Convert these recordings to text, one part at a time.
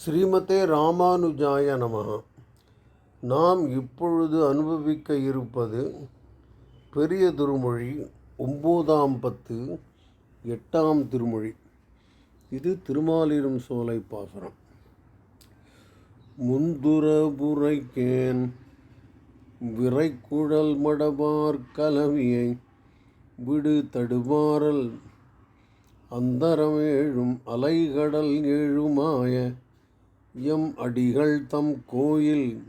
ஸ்ரீமதே ராமானுஜாய நமः நாம் இப்பொழுது அனுபவிக்க இருப்பது பெரிய திருமொழி ஒம்போதாம் பத்து எட்டாம் திருமொழி. இது திருமாலிரும் சோலை பாசுரம். முந்துரபுரைக்கேன் விரைக்குழல் மடபார் கலவியை விடு தடுமாறல் அந்தரமேழும் அலைகடல் ஏழுமாய எம் அடிகள் தம் கோயில்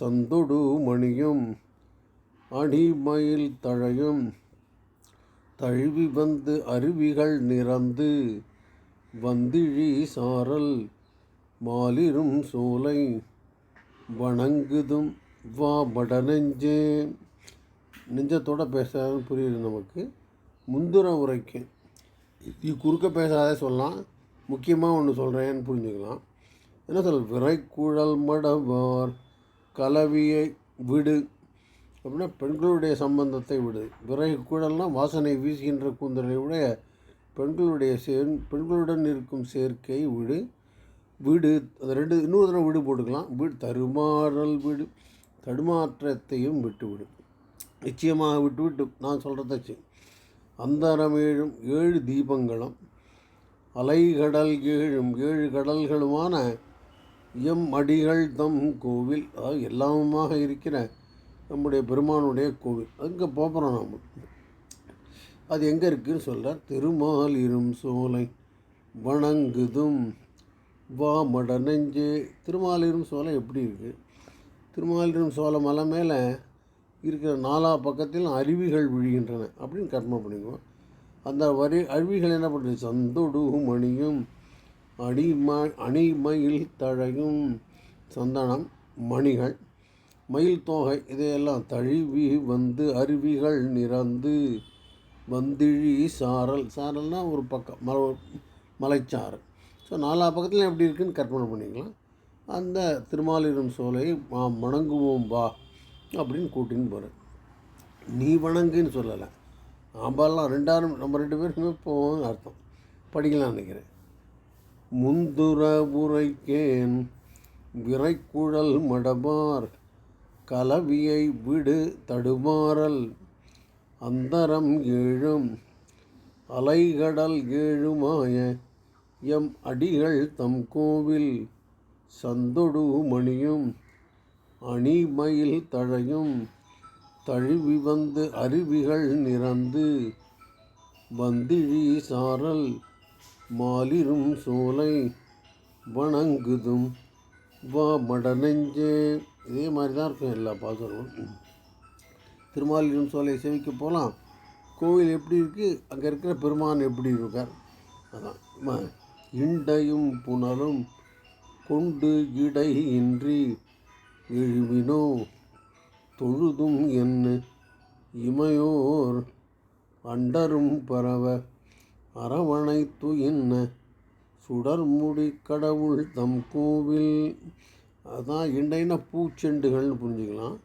சந்தொடு மணியும் அடிமயில் தழையும் தழுவி வந்து அருவிகள் நிறந்து வந்திழி சாரல் மாலிரும் சோலை வணங்குதும் வா படநெஞ்சே நெஞ்சத்தோட பேசுகிறாருன்னு புரியுது நமக்கு. முந்துர உரைக்கு. இது குறுக்க பேசாதே சொல்லலாம். முக்கியமாக ஒன்று சொல்கிறேன்னு புரிஞ்சுக்கலாம். என்ன சொல் விரைக்குழல் மடவார்? கலவியை விடு. அப்படின்னா பெண்களுடைய சம்பந்தத்தை விடு. விரைக்குழல்னால் வாசனை வீசுகின்ற கூந்தலை உடைய பெண்களுடைய சேர் பெண்களுடன் இருக்கும் சேர்க்கை விடு. வீடு. அந்த ரெண்டு இன்னொரு தடவை வீடு போட்டுக்கலாம். வீடு தருமாறல் வீடு. தடுமாற்றத்தையும் விட்டுவிடு நிச்சயமாக விட்டு விட்டு நான் சொல்கிறதாச்சு அந்தரமேழும் ஏழு தீபங்களும் அலைகடல் ஏழும் ஏழு கடல்களுமான எம் அடிகள் தம் கோவில். அதாவது எல்லாமுமாக இருக்கிற நம்முடைய பெருமானுடைய கோவில். அங்கே போகிறோம் நாம். அது எங்கே இருக்குதுன்னு சொல்கிறார் திருமாலிரும் சோலை வணங்குதும் வா நெஞ்சு. திருமாலிரும் சோலை எப்படி இருக்குது திருமாலிரும் சோலை மலை மேலே இருக்கிற நாலா பக்கத்திலும் அருவிகள் விழுகின்றன அப்படின்னு கற்பனை பண்ணிக்குவோம் அந்த வரி அருவிகள் என்ன பண்ணுறது சந்தொடு மணியும் அணிம அணிமயில் தழையும் சந்தனம் மணிகள் மயில் தோகை இதையெல்லாம் தழுவி வந்து அருவிகள் நிறந்து வந்திழி சாரல். சாரல்னால் ஒரு பக்கம் மல மலைச்சாறு. ஸோ நாலா பக்கத்தில் எப்படி இருக்குன்னு கற்பனை பண்ணிக்கலாம். அந்த திருமாலிரும் சோலை நாம் மணங்குவோம் வா அப்படின்னு கூட்டின்னு போகிறேன் நீ வணங்குன்னு சொல்லலை. ஆம்பாலாம் ரெண்டாயிரம் நம்ம ரெண்டு பேருமே போவோம்னு அர்த்தம். படிக்கலாம் நினைக்கிறேன். முந்துரவுரைக்கேன் விரைக்குழல் மடபார் கலவியை விடு தடுமாறல் அந்தரம் ஏழும் அலைகடல் ஏழுமாய எம் அடிகள் தம் கோவில் சந்தொடு மணியும் அணிமயில் தழையும் தழுவி வந்து அருவிகள் நிறந்து வந்திழி சாரல் மாலிரும் சோலை வணங்குதும். வா மடநெஞ்சே இதே மாதிரி தான் இருக்கும் எல்லா பாசுரமும். திருமாலிரும் சோலை சேவிக்க போகலாம். கோவில் எப்படி இருக்குது அங்கே இருக்கிற பெருமான் எப்படி இருக்கார்? அதான். ம- இண்டையும் புனலும் கொண்டு இடை இன்றி எழுவினோ தொழுதும் என்ன இமையோர் அண்டரும் பரவ அரவணைத்து என்ன? சுடர்முடி கடவுள் தம் கோவில். அதான் இண்டைன பூச்செண்டுகள்னு புரிஞ்சுக்கலாம்.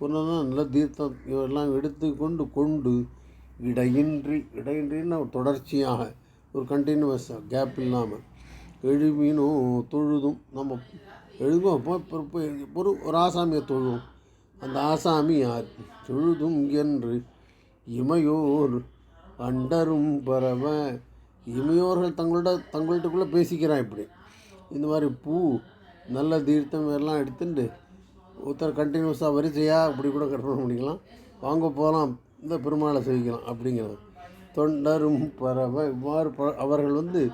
புனனா நல்ல தீர்த்தம் இவெல்லாம் எடுத்துக்கொண்டு கொண்டு இடையின்றி இடையின்றின்னு தொடர்ச்சியாக ஒரு கண்டினியூவஸாக கேப் இல்லாமல் எழுமினோ தொழுதும் நம்ம எழுதுவோம். அப்போ ஒரு ஒரு ஆசாமியை தொழுவோம். அந்த ஆசாமி யார்? தொழுதும் என்று இமையோர் அண்டரும் பரவ. இமையோர்கள் தங்களோட தங்கள்கிட்டக்குள்ளே பேசிக்கிறான் இப்படி. இந்த மாதிரி பூ நல்ல தீர்த்தம் எல்லாம் எடுத்துட்டு ஒருத்தர் கண்டினியூஸாக வரிசையாக அப்படி கூட கற்பனை பண்ணிக்கலாம். வாங்க போகலாம் இந்த பெருமாளை சேவிக்கலாம் அப்படிங்கிறது. தொண்டரும் பரவ. இவ்வாறு ப அவர்கள் வந்து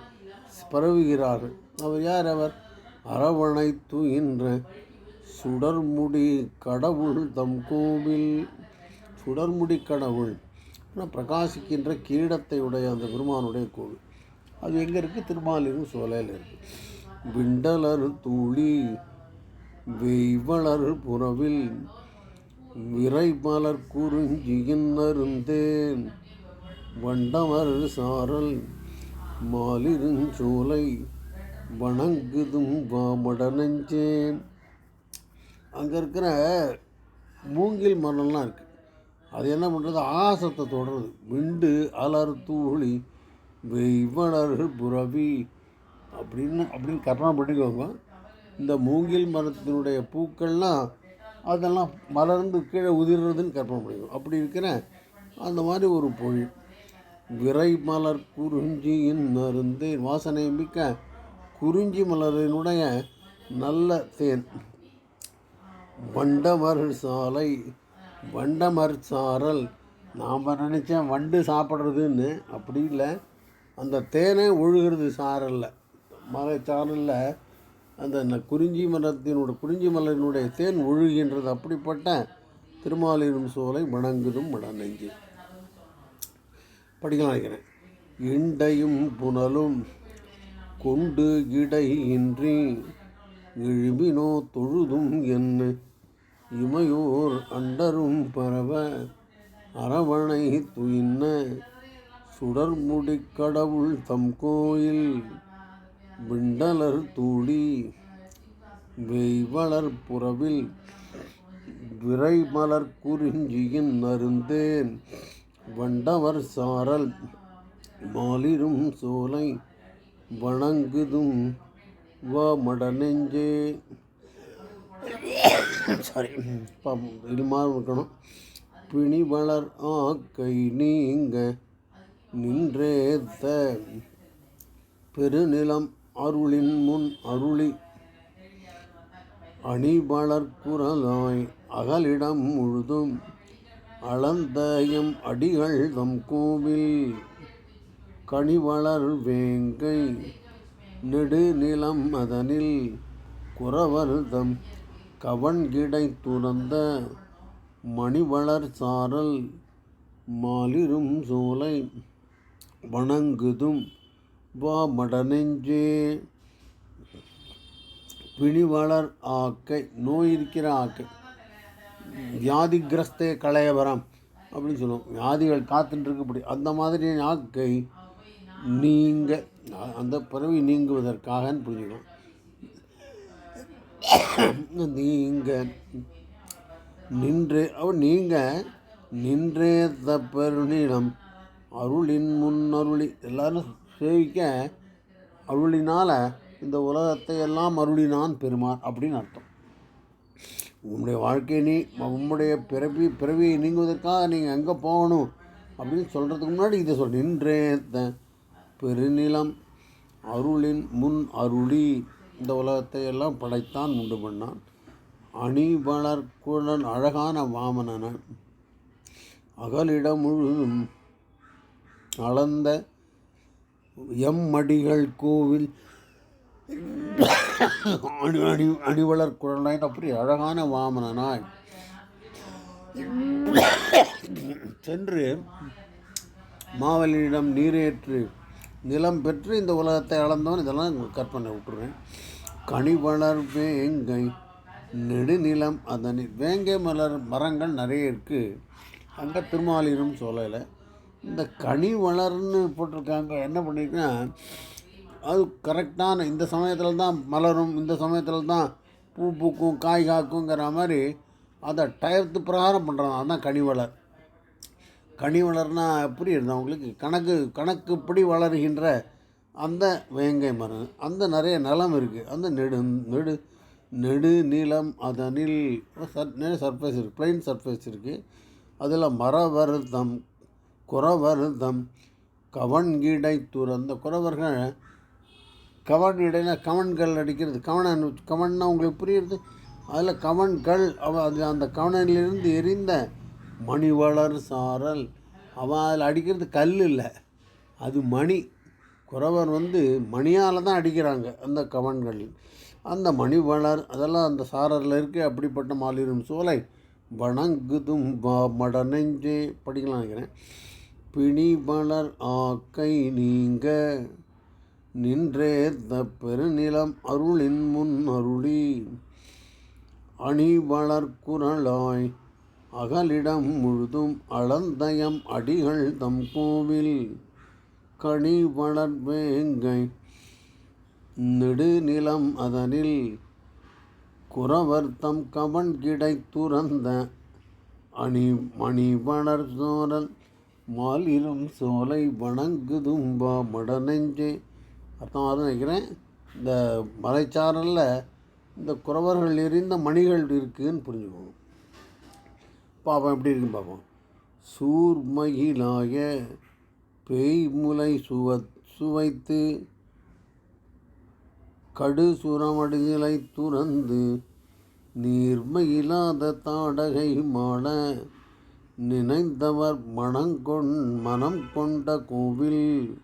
பரவுகிறார்கள். அவர் யார் அவர்? அரவணைத்து என்ற சுடர்முடி கடவுள் தம் கோவில். சுடர்முடி கடவுள் ஆனால் பிரகாசிக்கின்ற கிரீடத்தை உடைய அந்த பெருமானுடைய கோவில். அது எங்கே இருக்குது திருமாலிரும் சோலையில் இருக்குது விண்டலர் தூளி வெய்வளர் புறவில் விரைமலர் குறிஞ்சியின் அருந்தேன் வண்டமர் சாரல் மாலிருஞ்சோலை வணங்குதும் வாமடனஞ்சேன் அங்கே இருக்கிற மூங்கில் மரம்லாம் இருக்குது அது என்ன பண்ணுறது ஆசத்தை தொடருது விண்டு அலர் தூளி வெய்வளர் புறவி அப்படின்னு அப்படின்னு கற்பனை பண்ணிக்கோங்க. இந்த மூங்கில் மரத்தினுடைய பூக்கள்லாம் அதெல்லாம் மலர்ந்து கீழே உதிர்றதுன்னு கற்பனை பண்ணிக்கோங்க. அப்படி இருக்கிற அந்த மாதிரி ஒரு பொழில் விரை மலர் குறிஞ்சியின் மருந்து வாசனை மிக்க குறிஞ்சி மலரினுடைய நல்ல தேன். வண்டமர் சாலை வண்டமர் சாரல் நாம் நினச்சேன் வண்டு சாப்பிட்றதுன்னு. அப்படி இல்லை. அந்த தேனே ஒழுகிறது சாரலில். மலை சாரலில் அந்த குறிஞ்சி மரத்தினுடைய குறிஞ்சி மலரினுடைய தேன் ஒழுகின்றது. அப்படிப்பட்ட திருமாலினும் சோலை வணங்குதும் மடநெஞ்சு படிக்கலாம் நினைக்கிறேன். இண்டையும் புனலும் கொண்டு இடையின்றி இன்றி எழும்பினோ தொழுதும் என்ன? இமையோர் அண்டரும் பரவ அரவணை துயின்ன சுடர்முடிக் கடவுள் தம் கோயில் விண்டலர் தூடி வெய்வளர் புறவில் விரைமலர் குறிஞ்சியின் நருந்தேன் வண்டவர் சாரல் மாலிரும் சோலை வணங்குதும் வா மடநெஞ்சே. சாரி இது மாதிரி இருக்கணும். பிணி வளர் ஆக்கை நீங்க நின்றேத்த பெருநிலம் அருளின் முன் அருளி. அணிவளர் குரலாய் அகலிடம் முழுதும் அளந்தயம் அடிகள் தம் கோவில். கனிவளர் வேங்கை நெடுநிலம் அதனில் குறவர் தம் கவண்கிடை துறந்த மணிவளர் சாரல் மாலிரும் சோலை வணங்குதும் வா மடநெஞ்சே பிணிவளர் ஆக்கை நோய் இருக்கிற ஆக்கை. வியாதிகிரஸ்தே களையவரம் அப்படின்னு சொல்லுவோம். வியாதிகள் காத்துட்டுருக்குப்படி அந்த மாதிரி ஆக்கை நீங்க அந்த பிறவி நீங்குவதற்காகன்னு புரிஞ்சுக்கலாம் நீங்கள் நின்று அவர் நீங்கள் நின்றே தப்பருணிடம் அருளின் முன் அருளி எல்லாரும் சேவிக்க அருளினால் இந்த உலகத்தை எல்லாம் அருளினான் பெருமான் அப்படின்னு அர்த்தம். உங்களுடைய வாழ்க்கையை நீ உங்களுடைய பிறவி பிறவியை நீங்குவதற்காக நீங்கள் எங்கே போகணும் அப்படின்னு சொல்கிறதுக்கு முன்னாடி இதை சொல். நின்றே த பெருநிலம் அருளின் முன் அருளி. இந்த உலகத்தை எல்லாம் படைத்தான் உண்டு பண்ணான் அணிவளர் குழல் அழகான வாமனன். அகலிடம் முழுதும் அளந்த எம்மடிகள் கோவில். அணி அணி அணிவளர் குழலாய் அப்படி அழகான வாமனனாய் சென்று மாவலியிடம் நீரேற்று நிலம் பெற்று இந்த உலகத்தை அளந்தவன். இதெல்லாம் கற்பனை விட்டுருவேன் கனிவளர் வேங்கை நெடுநிலம் அதனி வேங்கை மலர் மரங்கள் நிறைய இருக்குது அங்கே திருமாலிரும் சொல்லலை. இந்த கனி வளர்னு போட்டிருக்காங்க. என்ன பண்ணியிருக்கேன்னா அது கரெக்டான இந்த சமயத்தில் தான் மலரும் இந்த சமயத்தில் தான் பூ பூக்கும் காய் காக்குங்கிற மாதிரி அதை டயத்து பிரகாரம் பண்ணுறாங்க அதுதான் கனி வளர். கனி வளர்னா எப்படி இருந்தால் உங்களுக்கு? கணக்கு கணக்குப்படி வளருகின்ற அந்த வேங்கை மரம் அந்த நிறைய நிலம் இருக்குது அந்த நெடு நெடு நெடு நீளம் அதனில் சர் சர்ஃபேஸ் இருக்குது பிளைன் சர்ஃபேஸ் இருக்குது அதில் மர வருத்தம் குறவருத்தம் கவன்கிடை துறந்த குறவர்கள் கவன் இடையில கவன்கள் அடிக்கிறது. கவனன் கவன்னா உங்களுக்கு புரியுறது? அதில் கவன்கள் அவ அது அந்த கவனிலிருந்து எரிந்த மணிவளர் சாரல். அவன் அதில் அடிக்கிறது கல் இல்லை. அது மணி. குறவர் வந்து மணியால் தான் அடிக்கிறாங்க அந்த கவன்கள் அந்த மணிவளர் அதெல்லாம் அந்த சாரரில் இருக்குது அப்படிப்பட்ட மாலிரும் சோலை. வணங்குதும் வா மடநெஞ்சே படிக்கலாம் நினைக்கிறேன். பிணிவளர் ஆக்கை நீங்க நின்றே த பெருநிலம் அருளின் முன் அருளி. அணிவளர் குரலாய் அகலிடம் முழுதும் அளந்தயம் அடிகள் தம் கோவில் கனி வளர்வேங்கை நெடுநிலம் அதனில் குறவர் தம் கவன் கிடை துறந்த அணி மணி வளர் சோரல் மாலிரும் சோலை வணங்குதும்பா மடநெஞ்சே. அர்த்தம் நினைக்கிறேன். இந்த மலைச்சாரலில் இந்த குறவர்கள் எறிந்த மணிகள் இருக்குதுன்னு புரிஞ்சுக்கணும். பார்ப்போம் எப்படி இருக்குன்னு பார்ப்போம். சூர்மயிலாய பேய்முலை சுவத் சுவ சுவைத்து கடு சுரமடுகளை துறந்து நீர்மையில்லாத தாடகை மாட நினைந்தவர் மனங்கொண் மனம் கொண்ட கோவில்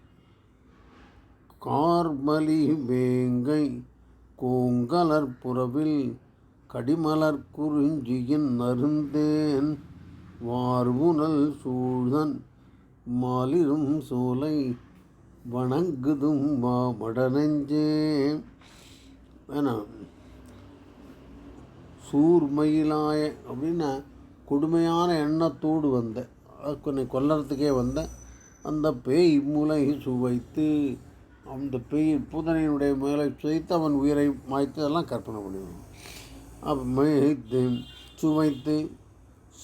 கார்மலி வேங்கை கோங்கலர் புறவில் கடிமலர் குறிஞ்சியின் நருந்தேன் வார்வுனல் சூழ்தன் மாலிரும் சோலை வணங்குதும் வா மடனெஞ்சே வேணாம் சூர்மயிலாய அப்படின்னா கொடுமையான எண்ணத்தோடு வந்தேன் கொஞ்சை கொல்லறதுக்கே வந்த அந்த பேய் மூளை சுவைத்து அந்த பேய் பூதனையினுடைய மேலே சுவைத்து அவன் உயிரை மாய்த்து அதெல்லாம் கற்பனை பண்ணுவான் அப்போ சுவைத்து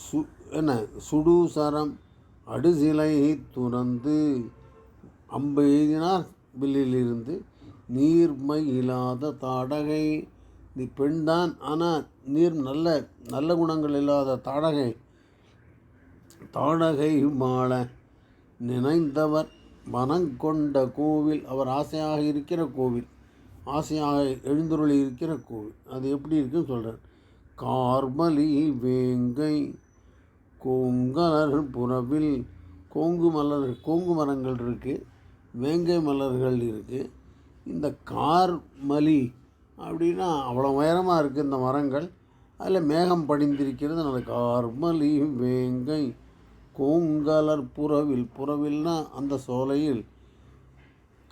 சு என்ன சுடுசரம் அடுசிலை துறந்து அம்பு எய்தினார் வில்லிலிருந்து நீர்மை இல்லாத தாடகை. நீ பெண்தான் ஆனால் நீர் நல்ல நல்ல குணங்கள் இல்லாத தாடகை. தாடகை மாள நினைந்தவர் மனங்கொண்ட கோவில் அவர் ஆசையாக இருக்கிற கோவில். ஆசையாக எழுந்துருளி இருக்கிற கோவில். அது எப்படி இருக்குன்னு சொல்கிறார் கார்மலி வேங்கை கொங்கலர் புறவில் கோங்கு மலர் கோங்கு மரங்கள் இருக்குது வேங்கை மலர்கள் இருக்குது இந்த கார்மலி அப்படின்னா அவ்வளோ உயரமாக இருக்குது இந்த மரங்கள். அதில் மேகம் படிந்திருக்கிறது அந்த கார்மலி வேங்கை கோங்கலர் புறவில் புறவில்னா அந்த சோலையில்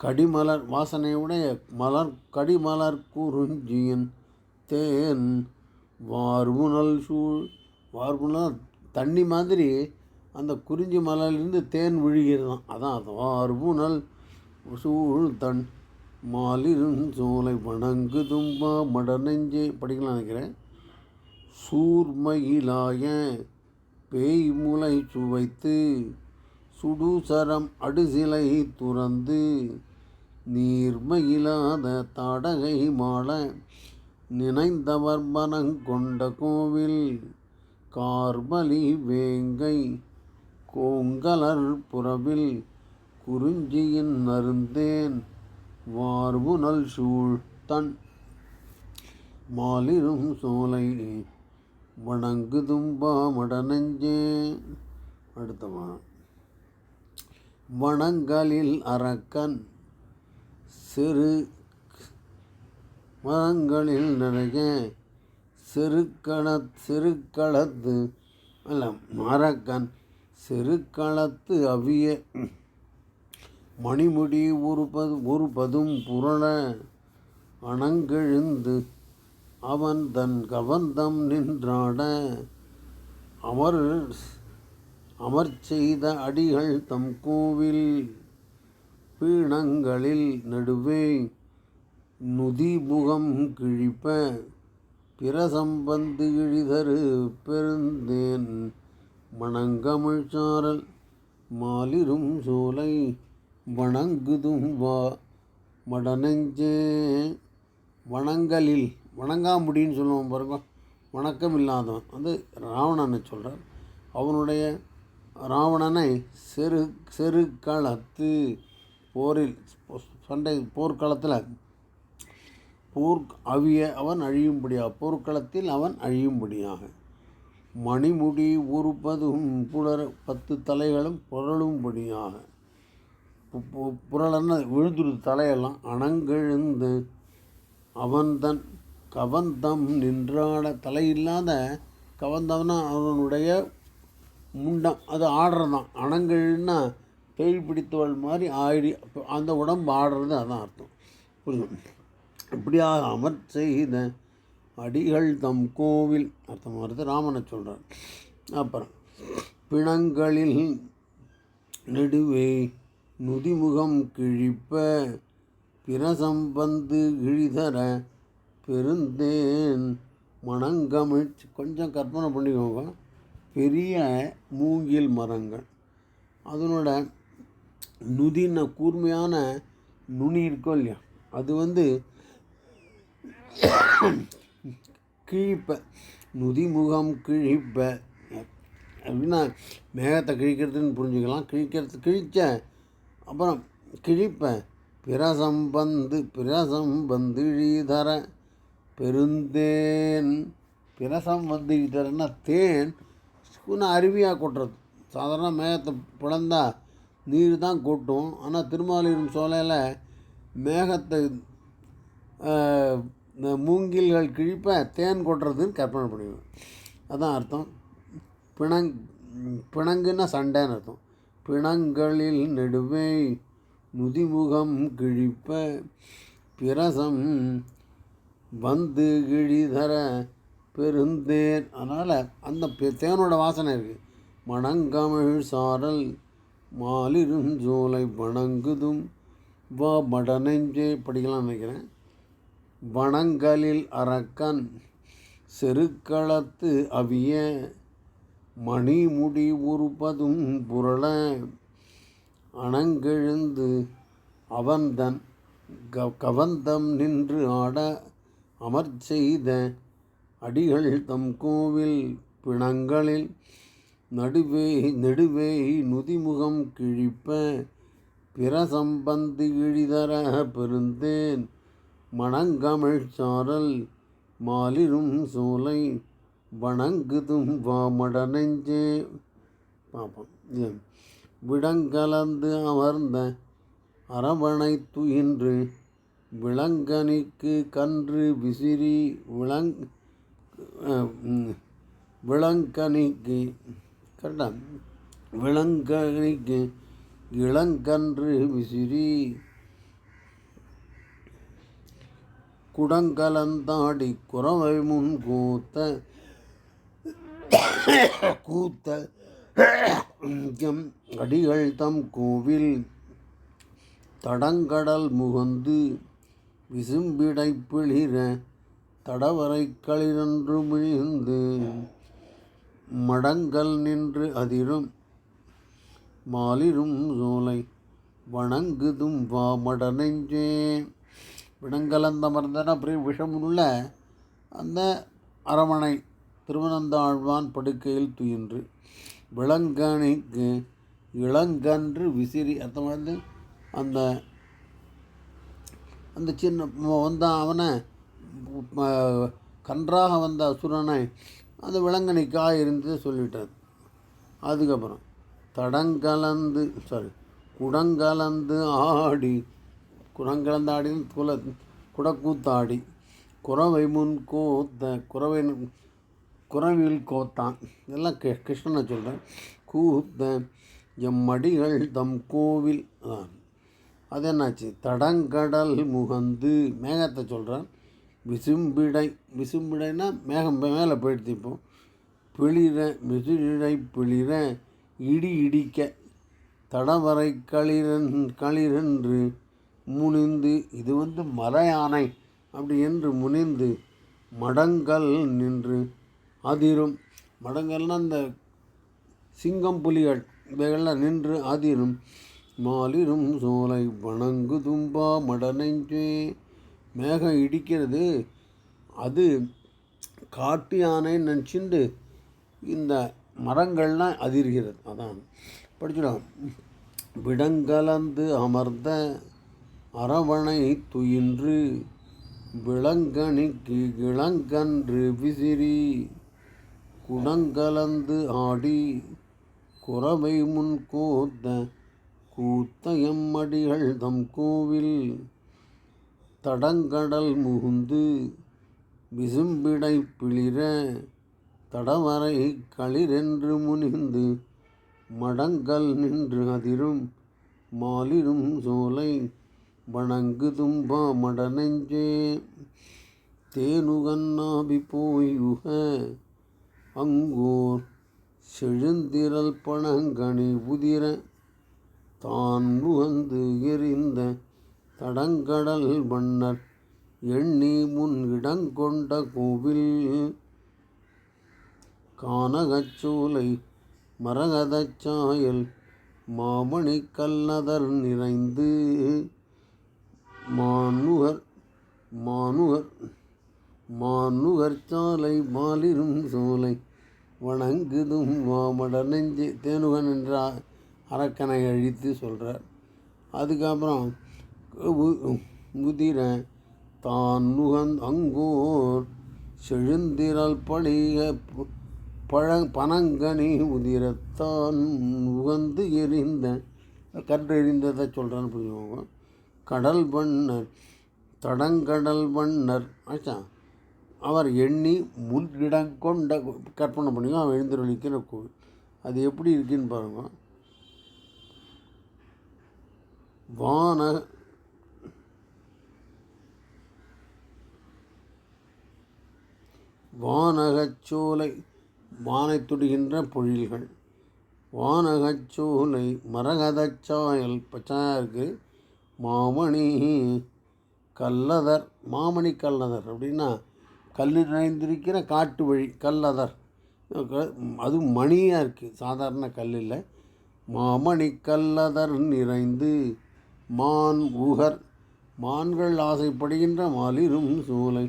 கடிமலர் வாசனையுடைய மலர் கடிமலர் குறிஞ்சியன் தேன். வார்புணல் சூழ் வார்புணல் தண்ணி மாதிரி அந்த குறிஞ்சி மலர்லேருந்து தேன் விழுகிறதாம் அதான் அது. வார்புணல் சூழ் தன் மாலிரும் சோலை மட மடநெஞ்சே படிக்கலாம் நினைக்கிறேன். சூர்மயிலாய பேய் முளை சுவைத்து சுடுசரம் அடுசிலை துறந்து நீர்மையிலாத தாடகை மாள நினைந்தவர் மனங்கொண்ட கோவில் கார்மலி வேங்கை கோங்கலர் புறவில் குறிஞ்சியின் நருந்தேன் வார்புனல் சூழ்த்தன் மாலிரும் சோலை வணங்குதும்பா மடநெஞ்சே அடுத்தவன் வணங்கலில் அரக்கன் சிறு மரங்களில் நிறைய சிறுக்கள சிறுக்களத்து அல்ல மரக்கன் சிறுக்களத்து அவிய மணிமுடி உருப்பது உருப்பதும் புரள அணங்கெழுந்து அவன் தன் கவந்தம் நின்றாட அமர் அமர் செய்த அடிகள் தம் கோவில் பீணங்களில் நடுவே நுதிமுகம் கிழிப்ப பிரசம்பந்து இழிதரு பெருந்தேன் மணங்கமிழ்சாரல் மாலிரும் சோலை வணங்குதும் வா மடனெஞ்சே வணங்கலில் வணங்காமுடின்னு சொல்லுவோம் பாருங்க வணக்கம் இல்லாதவன் வந்து ராவணனை சொல்கிறார் அவனுடைய ராவணனை செரு செருக்களத்து போரில் சண்டை போர்க்களத்தில். போர் அவிய அவன் அழியும்படியாக போர்க்களத்தில் அவன் அழியும்படியாக. மணிமுடி உறுப்பதும் புலர் பத்து தலைகளும் புரளும்படியாக. பு- புரளன்னு விழுந்துருது தலையெல்லாம் அணங்கெழுந்து அவன்தன் கவந்தம் நின்றாட தலையில்லாத கவந்தம்னா அவனுடைய முண்டம் அது ஆடுறதான் அணங்கெழுன்னா பேய் பிடித்தவள் மாதிரி ஆயிடி அந்த உடம்பு ஆடுறது அதான் அர்த்தம். புரியும் இப்படியாக அமர் செய்த அடிகள் தம் கோவில் அர்த்தம் வருது ராமனை சொல்கிறார் அப்புறம் பிணங்களில் நெடுவே நுதிமுகம் கிழிப்ப பிரசம்பந்து கிழிதர பெருந்தேன் மணங்கமிழ்ச்சி கொஞ்சம் கற்பனை பண்ணிக்கோங்க. பெரிய மூங்கில் மரங்கள். அதனோட நுதின கூர்மையான நுனி இருக்கும் இல்லையா? அது வந்து கிழிப்ப நுதிமுகம் கிழிப்ப. அப்படின்னா மேகத்தை கிழிக்கிறதுன்னு புரிஞ்சுக்கலாம். கிழிக்கிறது கிழிச்ச அப்புறம் கிழிப்ப பிரசம் வந்து பிரசம் வந்து இழிதர பெருந்தேன். பிரசம் வந்து இழிதரன்னா தேன் கொஞ்சம் அருவியாக கொட்டுறது. சாதாரண மேகத்தை பிளந்தால் நீர் தான் கொட்டும். ஆனால் திருமாலிரும் சோலையில் மேகத்தை இந்த மூங்கில்கள் கிழிப்ப தேன் கொட்டுறதுன்னு கற்பனை பண்ணிடுவேன் அதான் அர்த்தம். பிணங் பிணங்குன்னா சண்டைன்னு அர்த்தம். பிணங்களில் நடுவே முதிமுகம் கிழிப்ப பிரசம் வந்து கிழிதர பெருந்தேன். அதனால் அந்த பெ- தேனோட வாசனை இருக்குது மணங்கமிழ் சாரல் மாலிரும் ஜோலை வணங்குதும். வா மடனெஞ்சே படிக்கலாம் நினைக்கிறேன். வணங்கலில் அரக்கன் செருக்களத்து அவிய மணிமுடி உருப்பதும் புரள அணங்கெழுந்து அவன்தன் க கவந்தம் நின்று ஆட அமர் செய்த அடிகள் தம் கோவில் பிணங்களில் நடுவே நெடுவே நுதிமுகம் கிழிப்ப பிரசம்பந்து இழிதர பெருந்தேன். மணங்கமிழ் சாரல் மாலிரும் சோலை வணங்குதும் வாமட நெஞ்சே. பாப்பம். விடங்கலந்து அமர்ந்த அரவணை துயின்று விளங்கனிக்கு கன்று விசிறி விளங் விளங்கனிக்கு கரெக்டா விளங்கனிக்கு இளங்கன்று விசிறி குடங்கலந்தாடி குறவை முன் கூத்த கூத்த எம் அடிகள் தம் கோவில் தடங்கடல் முகந்து விசும்பிடை பிளிர தடவரை களிரன்று மிழிந்து மடங்கல் நின்று அதிரும் மாலிரும் சோலை வணங்குதும் வா மட நெஞ்சே. விடங்கலந்த மருந்தன அப்படியே விஷமுள்ள அந்த அரமனை திருவனந்தாழ்வான் படுக்கையில் துயின்று விளங்கனைக்கு இளங்கன்று விசிறி. அர்த்தம் வந்து அந்த அந்த சின்ன வந்த வந்தான் அவனை கன்றாக வந்த அசுரனை அந்த விலங்கனிக்காக இருந்து சொல்லிட்டார். அதுக்கப்புறம் தடங்கலந்து சாரி குடங்கலந்து ஆடி குடங்கலந்து ஆடின்னு குல குடக்கூத்தாடி குறவை முன் கோத்த குறவை குறவில் கோத்தான். இதெல்லாம் கி கிருஷ்ணனை சொல்கிறேன் கூத்த எம் மடிகள் தம் கோவில் அது என்னாச்சு? தடங்கடல் முகந்து மேகத்தை சொல்கிறேன் விசும்பிடை விசும்பிடைனா மேகம் மேலே போயிடுச்சு இப்போ. பிளிர மிசிழை பிளிர இடி இடிக்க தடவரை களிரன் களிரென்று முனிந்து இது வந்து மர யானை அப்படி என்று முனிந்து மடங்கல் நின்று அதிரும். மடங்கள்னால் அந்த சிங்கம் புலிகள் இவைகள்லாம் நின்று அதிரும். மாலிரும் சோலை வணங்கு தும்பா மடநெஞ்சே மேகம் இடிக்கிறது. அது காட்டு யானை நினச்சிண்டு இந்த மரங்கள்லாம் அதிர்கிறது. அதான். படிச்சிடும் விடங்கலந்து அமர்ந்த அரவணை துயின்று விளங்கணிக்கு இளங்கன்று விசிறி குடங்கலந்து ஆடி குறவை முன் கோத்த கூத்த எம்மடிகள் தம் கோவில் தடங்கடல் முகுந்து விசும்பிடை பிளிர தடவரை களிரென்று முனிந்து மடங்கல் நின்று அதிரும் மாலிரும் சோலை வணங்குதும்பா பாமட நெஞ்சே. தேனுகன்னாபி போயுக அங்கோர் செழுந்திரல் பணங்கனி உதிர தான் முகந்து எறிந்த தடங்கடல் மன்னர் எண்ணி முன் இடங்கொண்ட கோவில். கானகச்சோலை மரகதச் சாயல் மாமணி கல்லதர் நிறைந்து. மானுகர் மானுகர் மானுகர் சாலை மாலிரும் சோலை வணங்குதும் மாமட நெஞ்சு. தேனுகன் என்ற அரக்கனை அழித்து சொல்கிறார் அதுக்கப்புறம் உ- முதிர தான் நுகந் அங்கோர் செழுந்திரல் பழிய பழ பனங்கனி உதிரத்தான் உகந்து எரிந்த கன்றெறிந்ததை சொல்கிறான்னு புரியுவாங்க கடல் வண்ணர் தடங்கடல் வண்ணர் ஆச்சா? அவர் எண்ணி முன்கிடம் கொண்ட கற்பனை பண்ணி அவன் எழுந்தருளிக்கிற கோவில் அது எப்படி இருக்குன்னு பாருங்க. வான வானகச்சோலை வானை துடுகின்ற பொழில்கள். வானகச்சோலை மரகதச்சாயல் பச்சாயா மாமணி கல்லதர். மாமணி கல்லதர் அப்படின்னா கல் நிறைந்திருக்கிற காட்டு வழி கல்லதர். அது மணியாக இருக்குது சாதாரண கல் இல்லை மாமணி கல்லதர் நிறைந்து மான் ஊகர் மான்கள் ஆசைப்படுகின்ற மாலிரும் சோலை.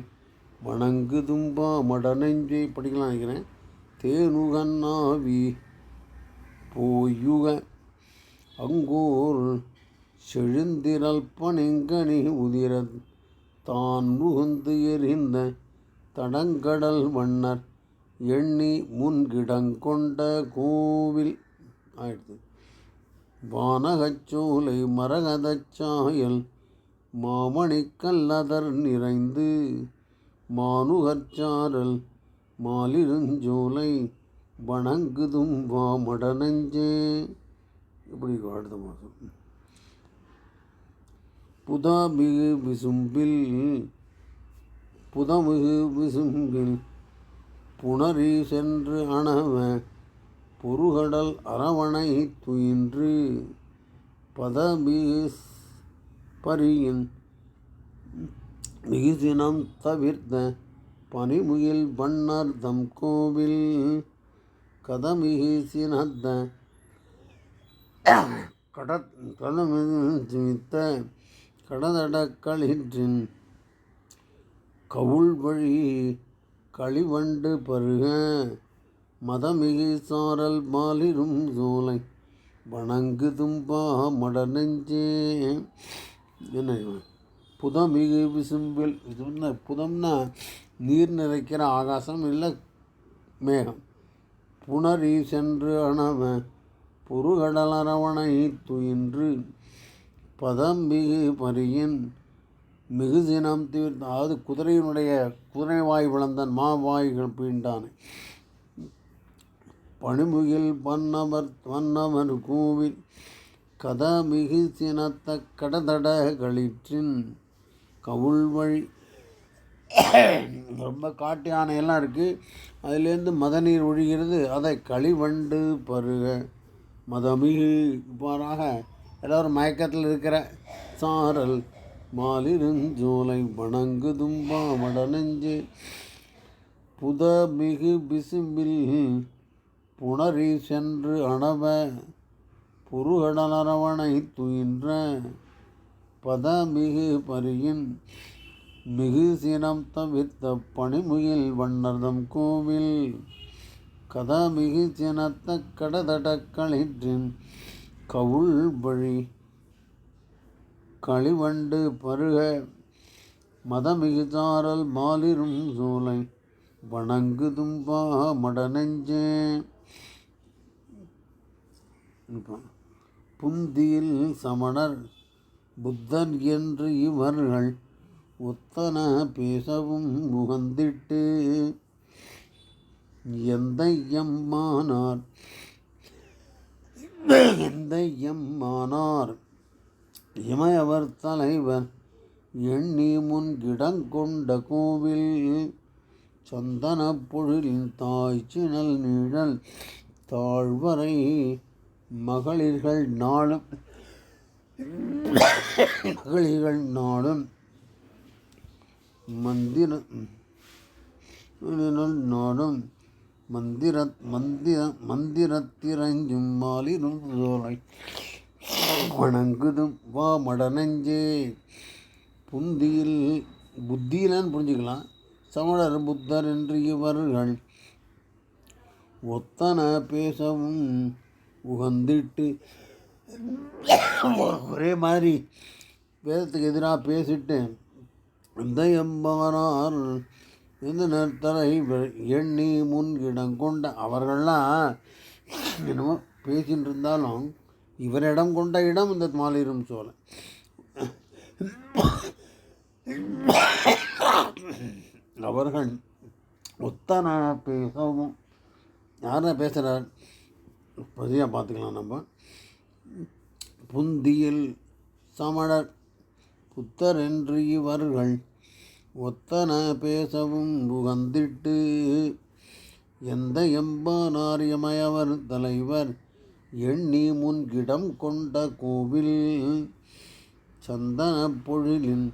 வணங்குதும்பா மடனஞ்சை படிக்கலாம் நினைக்கிறேன். தேனுகன்னாவி போயுக அங்கோர் செழுந்திரல் பனிங்கனி உதிர தான் முகுந்து எறிந்த தடங்கடல் வண்ணர் எண்ணி முன்கிடங்கொண்ட கோவில். ஆயிடுது. வானகச்சோலை மரகதச்சாயல் மாமணிக்கல்லதர் நிறைந்து மானுகச்சாரல் மாலிருஞ்சோலை வணங்குதும் வாமடனஞ்சே இப்படி அடுத்த மாதம். புதாமிகு விசும்பில் புதமிகு விசும்பில் புணரி சென்று அணவ பொருகடல் அரவணை துயின்று பதமிகு பரியின் மிகுசினம் தவிர்த்த பனிமுகில் வண்ணர் தம் கோவில் கதமிகு சினத்த கடத் கடமித்த கடதடக்களிற்றின் கவுள் வழி களிவண்டு பருக மதமிகு சாரல் மாலிரும் சோலை வணங்குதும்பா மட நெஞ்சே என்ன புதம் புதமிகு விசும்பில் இது என்ன புதம்னா நீர் நிறைக்கிற ஆகாசம் இல்லை மேகம். புனரி சென்று அணவ புருகடலரவணை துயின்று பதம் மிகு பரியின் மிகுதினம் தீர் அதாவது குதிரையினுடைய குதிரை வாய் விளந்தன் மாவாய்கள் பீண்டானை. பணிமுகில் பன்னவர் வண்ணவர் கூவில் கதமிகு சினத்த கடதட களிற்றின் கவுள் வழி ரொம்ப காட்டு யானையெல்லாம் இருக்குது அதுலேருந்து மதநீர் ஒழிகிறது. அதை களிவண்டு பருக. மதமிகு இவ்வாறாக எல்லோரும் மயக்கத்தில் இருக்கிற சாரல் மாலிருஞ்சோலை வணங்குதும்பா புத மிகு பிசும்பில் புணரி சென்று அணவ. புருகடலரவணை துயின்ற. பதமிகு பரியின் மிகு சினம் தவிர்த்த பணிமுகில் வண்ணர்தம் கோவில். கதமிகு சினத்த கடதடக்களிற்றின் கவுள் வழி களிவண்டு பருக மதமிகு சாரல் மாலிரும் சோலை வணங்குதும்பா மடநெஞ்சே. புந்தியில் சமணர் புத்தன் என்று இவர்கள் உத்தன பேசவும் முகந்திட்டு எந்த எம்மானார்? எந்த எம்மானார்? இமையவர் தலைவர் எண்ணி முன் கிடங்கொண்ட கோவில் சந்தன பொழிலின் தாய் சினல் நிழல் தாழ்வரை மகளிர்கள் நாளும் மகளிர்கள் நாளும் மந்திர நாடும் மந்திர மந்திர மந்திரத்திரஞ்சும் மாலிரும் சோலை வணங்குதும் வா மடனஞ்சே புந்தியில் புத்தியிலான்னு புரிஞ்சுக்கலாம். சமணர் புத்தர் என்று இவர்கள் ஒத்தன பேசவும் உகந்திட்டு ஒரே மாதிரி வேதத்துக்கு எதிராக பேசிட்டு இந்த இந்த நேரத்தலை எண்ணி முன் இடம் கொண்ட அவர்கள்லாம் என்னமோ பேசின்னு இருந்தாலும் இவரிடம் கொண்ட இடம் இந்த மாலிரும் சோழன். அவர்கள் ஒத்தன பேசவும் யாரை பேசுகிறார் பதியாக பார்த்துக்கலாம் நம்ம. புந்தியில் சமணர் புத்தர் என்று இவர்கள் ஒத்தன பேசவும் புகந்திட்டு எந்த எம்பானாரியமயவர் தலைவர் எண்ணி முன்கிடம் கொண்ட கோவில் சந்தன பொழிலின்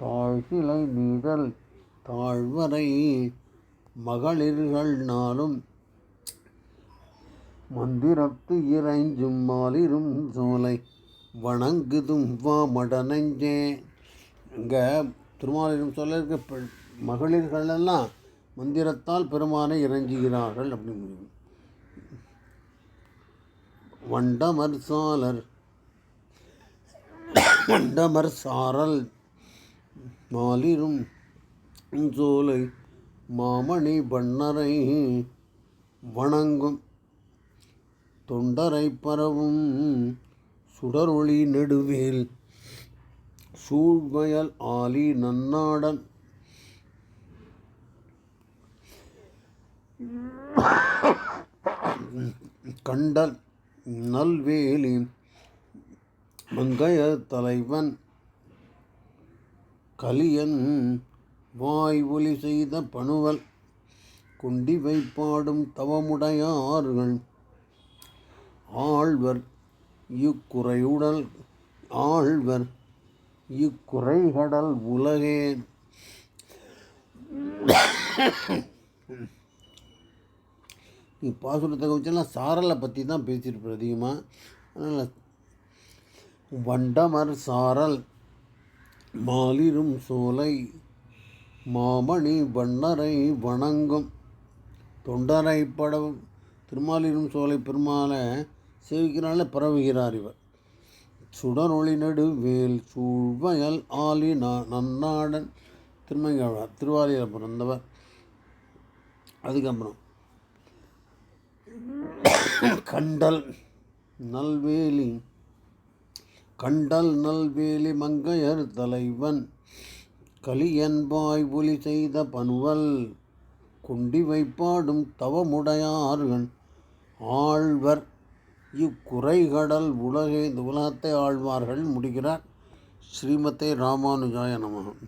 தாழ்கிளை நீழல் தாழ்வரை மகளிர்கள் நாளும் மந்திரத்து இறைஞ்சும் மாலிரும் சோலை. வணங்குதும் வா மடனஞ்சே இங்கே திருமாலிடம் சொல்ல இருக்க மகளிர்கள் எல்லாம் மந்திரத்தால் பெருமானை இறைஞ்சுகிறார்கள் அப்படின்னு வண்டமர் சாலர் வண்டமர் சாரல் மாலிரும் சோலை மாமணி வண்ணரை வணங்கும் தொண்டரை பரவும் சுடரொளி நெடுவேல் சூழ்மயல் ஆலி நன்னாடன். கண்டல் நல்வேலி மங்கைய தலைவன் கலியன் வாய் ஒலி செய்த பணுவல் கொண்டி வைப்பாடும் தவமுடையார்கள். ஆழ்வர் இக்குறையுடல் ஆழ்வர் இக்குறைகடல் உலகே. பாசுரத்தை வச்செல்லாம் சாரலை பற்றி தான் பேசியிருப்பார் அதிகமாக அதனால் வண்டமர் சாரல் மாலிரும் சோலை மாமணி வண்ணரை வணங்கும் தொண்டரை படம் திருமாலிரும் சோலை பெருமாளை சேவிக்கிறால பரவுகிறார் இவர் சுடரொளி நடுவேல் சூழ்வயல் ஆலி நன்னாடன் திருமங்காழ்வார் திருவாலியில் பிறந்தவர். அதுக்கப்புறம் கண்டல் நல்வேலி கண்டல் நல்வேலி மங்கையர் தலைவன் கலியன்பாய் ஒலி செய்த பன்வல் கொண்டி வைப்பாடும் தவமுடையார்கள் ஆழ்வர் இக்குறைகடல் உலகை உலகத்தை ஆழ்வார்கள் முடிகிறார். ஸ்ரீமதே ராமானுஜாய நமகம்